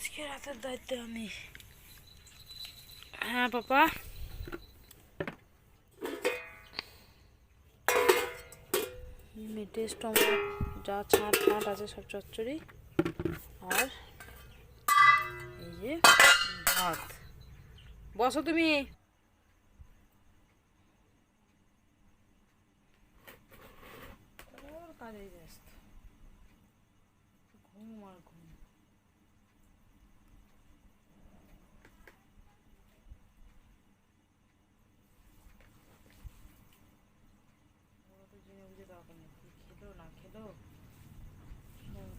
আজকে রাতের দায়িত্বে আমি। হ্যাঁ পাপা। মিটেস টমেটো যা ছাঁট ফাঁট আছে সব চচ্চড়ি। আর এই যে ভাত। বসো তুমি ওর কাজেই ব্যস্ত ঘুম আর ঘুম ওরা তো জেনে বুঝে দরকার নেই কি খেলো না খেলো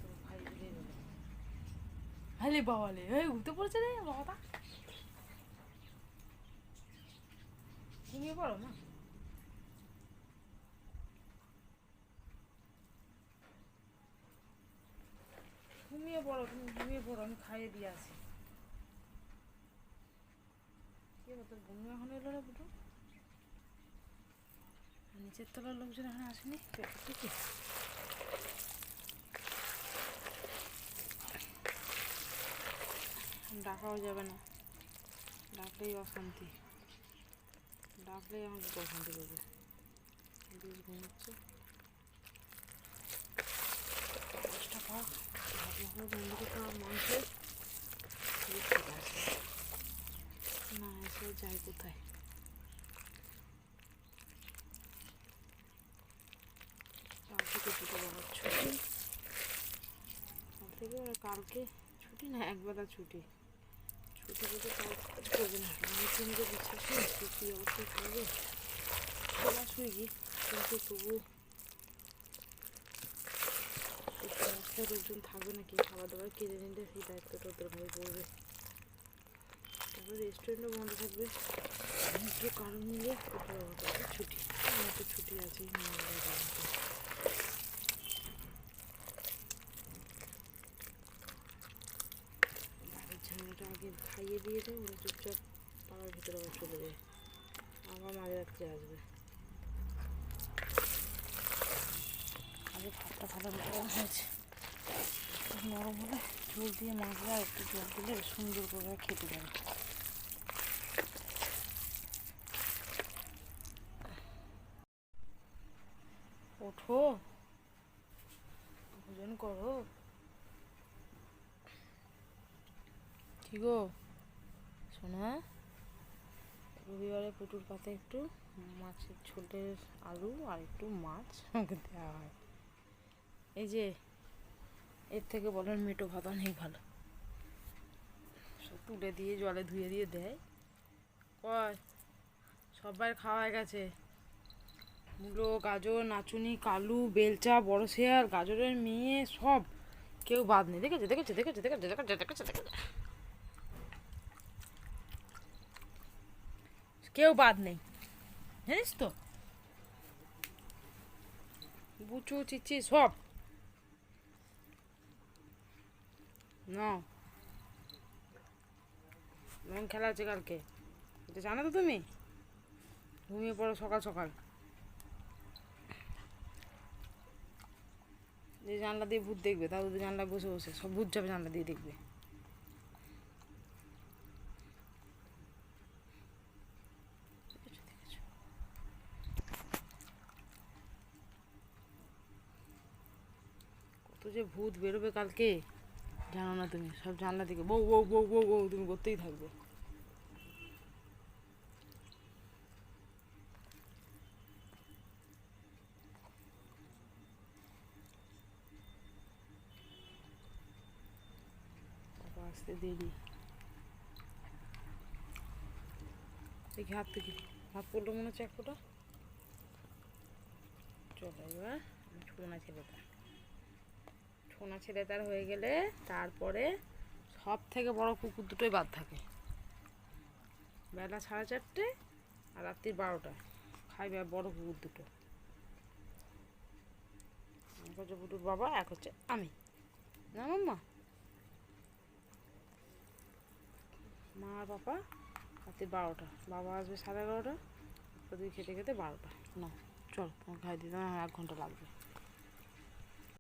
তো বাবালে এই উঠতে পড়েছে রে বাবাটা ঘুমিয়ে পড়ো না। ঘুমিয়ে পড়ো তুমি ঘুমিয়ে পড়ো আমি খাইয়ে দিয়ে আসি। কি হতো ঘুমিয়ে এখন এলো না বুটু নিচের তলার লোকজন এখন আসেনি? কি ডাকাও যাবে না। ডাকলেই অশান্তি। ডাকলেই আমাকে অশান্তি করবে। বেশ ঘুমোচ্ছে। দশটা পাক ভাবলাম তো না, এসে যাই কোথায় কাল থেকে দুটো বেলা ছুটি কাল আর কালকে ছুটি না একবেলা ছুটি। ছুটি যদি করবে না। আমি তিনটে বিশ্বাস নেই কী অবস্থায় করবে? খেলা শুই কিন্তু তবু সমস্যার লোকজন থাকবে নাকি? খাবার দাবার কিনে নিলে সেই দায়িত্বটা ওদের হয়ে পড়বে তারপরে রেস্টুরেন্টও বন্ধ থাকবে। কারণ নিয়ে ছুটি। আমার তো ছুটি আছেই খাইয়ে দিয়ে দেয় ওরা চুপচাপ পাড়ার ভিতরে আবার চলে যায় আবার মাঝরাত্রে আসবে। আগে ভাতটা ভালো গরম হয়েছে। নরম হলে ঝোল দিয়ে মাছরা একটু জল দিলে সুন্দর করে খেতে পারে ওঠো। ভোজন করো। কি গো? শোনা। রবিবারে পুটুর পাতে একটু মাছের ঝোলের আলু আর একটু মাছ আমাকে দেওয়া হয়। এই যে, এর থেকে বলেন মেটো ভাত অনেক ভালো। সব তুলে দিয়ে, জলে ধুয়ে দিয়ে দেয়। কয় সবার খাওয়া গেছে। মূলো, গাজর, নাচুনি, কালু, বেলচা বড় শেয়ার গাজরের মেয়ে, সব। কেউ বাদ নেই। দেখেছে দেখেছে দেখেছে দেখেছে দেখেছে দেখেছে দেখেছে। কেউ বাদ নেই। জানিস তো? বুচু চিচি, সব। না। এমন খেলা আছে কালকে। এটা জানো তো তুমি? ঘুমিয়ে পড়ো সকাল সকাল। যে জানলা দিয়ে ভূত দেখবে, তাও তো জানলায় বসে বসে। সব ভূত যাবে জানলা দিয়ে দেখবে দেখেছ, দেখেছ। কত যে ভূত বেরোবে কালকে? জানো না তুমি, সব জানলা থেকে। বউ বউ বউ বউ বউ, তুমি করতেই থাকবে। আসতে দেরি। দেখি হাত থেকে। হাত পড়ল মনে হচ্ছে এক চলো এবার, আমি ছোনা ছেলেটা ছোনা ছেলে তার হয়ে গেলে তারপরে সব থেকে বড় কুকুর দুটোই বাদ থাকে। বেলা সাড়ে চারটে আর রাত্রির বারোটা। খাইবে বড় কুকুর দুটো। এক হচ্ছে বুটুর বাবা, এক হচ্ছে আমি। না মাম্মা? মা আর বাবা রাত্রি বারোটা। বাবা আসবে সাড়ে এগারোটা ওদের খেতে খেতে বারোটা। না চল তোমার খাই দিতে এক ঘণ্টা লাগবে।